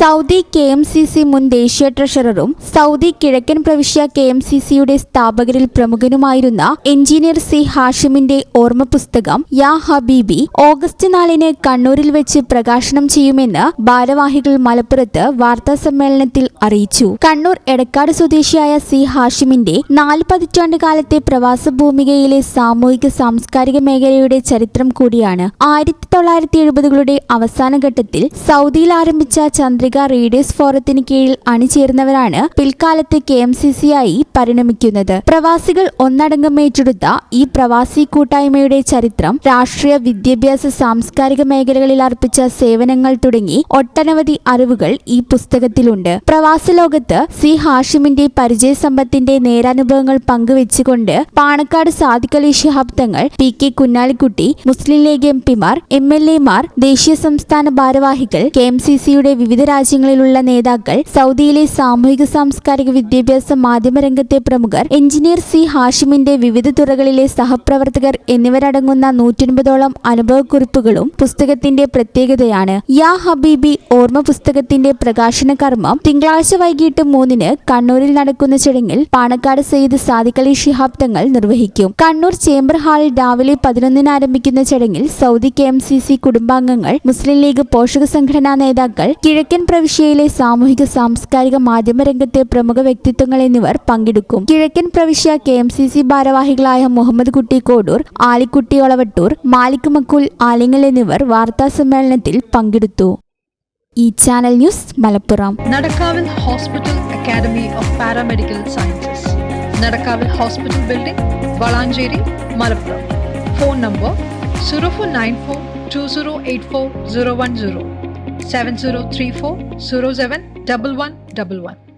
Saudi K M C C മുൻ ദേശീയ ട്രഷററും Saudi കിഴക്കൻ പ്രവിശ്യ കെ എം സി സിയുടെ സ്ഥാപകരിൽ പ്രമുഖനുമായിരുന്ന എഞ്ചിനീയർ സി ഹാഷിമിന്റെ ഓർമ്മ പുസ്തകം യാ ഹബീബി ഓഗസ്റ്റ് നാലിന് കണ്ണൂരിൽ വെച്ച് പ്രകാശനം ചെയ്യുമെന്ന് ഭാരവാഹികൾ മലപ്പുറത്ത് വാർത്താ സമ്മേളനത്തിൽ അറിയിച്ചു. കണ്ണൂർ എടക്കാട് സ്വദേശിയായ സി ഹാഷിമിന്റെ നാല് പതിറ്റാണ്ട് കാലത്തെ പ്രവാസ ഭൂമികയിലെ സാമൂഹിക സാംസ്കാരിക മേഖലയുടെ ചരിത്രം കൂടിയാണ്. ആയിരത്തി തൊള്ളായിരത്തി എഴുപതുകളുടെ അവസാന ഘട്ടത്തിൽ സൗദിയിൽ ആരംഭിച്ച ചന്ദ്രിക റീഡേഴ്സ് ഫോറത്തിന് കീഴിൽ അണിചേർന്നവരാണ് പിൽക്കാലത്ത് കെ എം സി സി ആയി പരിണമിക്കുന്നത്. പ്രവാസികൾ ഒന്നടങ്കം ഏറ്റെടുത്ത ഈ പ്രവാസി കൂട്ടായ്മയുടെ ചരിത്രം രാഷ്ട്രീയ വിദ്യാഭ്യാസ സാംസ്കാരിക മേഖലകളിൽ അർപ്പിച്ച സേവനങ്ങൾ തുടങ്ങി ഒട്ടനവധി അറിവുകൾ ഈ പുസ്തകത്തിലുണ്ട്. പ്രവാസ ലോകത്ത് സി ഹാഷിമിന്റെ പരിചയ സമ്പത്തിന്റെ നേരാനുഭവങ്ങൾ പങ്കുവെച്ചുകൊണ്ട് Panakkad Sadiqali Shihab Thangal P K Kunhalikutty Muslim League M പിമാർ എം എൽ എമാർ ദേശീയ സംസ്ഥാന ഭാരവാഹികൾ കെ എം സി സിയുടെ വിവിധ രാജ്യങ്ങളിലുള്ള നേതാക്കൾ സൗദിയിലെ സാമൂഹിക സാംസ്കാരിക വിദ്യാഭ്യാസ മാധ്യമരംഗത്തെ പ്രമുഖർ എഞ്ചിനീയർ സി ഹാഷിമിന്റെ വിവിധ തുറകളിലെ സഹപ്രവർത്തകർ എന്നിവരടങ്ങുന്ന നൂറ്റൻപതോളം അനുഭവക്കുറിപ്പുകളും പുസ്തകത്തിന്റെ പ്രത്യേകതയാണ്. യാ ഹബീബി ഓർമ്മ പുസ്തകത്തിന്റെ പ്രകാശന കർമ്മം തിങ്കളാഴ്ച വൈകിട്ട് മൂന്നിന് കണ്ണൂരിൽ നടക്കുന്ന ചടങ്ങിൽ പാണക്കാട് സയ്യിദ് സാദിഖ് അലി ശിഹാബ് തങ്ങൾ നിർവഹിക്കും. കണ്ണൂർ ചേംബർ ഹാളിൽ രാവിലെ പതിനൊന്നിന് ആരംഭിക്കുന്ന ചടങ്ങിൽ Saudi K M C C കുടുംബാംഗങ്ങൾ മുസ്ലിം ലീഗ് പോഷക സംഘടനാ നേതാക്കൾ കിഴക്കൻ പ്രവിശ്യയിലെ സാമൂഹിക സാംസ്കാരിക മാധ്യമ രംഗത്തെ പ്രമുഖ വ്യക്തിത്വങ്ങൾ എന്നിവർ പങ്കെടുക്കും. കിഴക്കൻ പ്രവിശ്യ കെ എം സി സി ഭാരവാഹികളായ മുഹമ്മദ് കുട്ടി കോടൂർ ആലിക്കുട്ടി ഒളവട്ടൂർ മാലിക് മക്കുൽ ആലിങ്ങൽ എന്നിവർ വാർത്താ സമ്മേളനത്തിൽ പങ്കെടുത്തു. ഈ channel news Malappuram. നടക്കാവിൽ hospital academy of paramedical sciences. നടക്കാവിൽ hospital building Valanchery Malappuram. Phone number zero four nine four two zero eight four zero one zero. 7034 07 011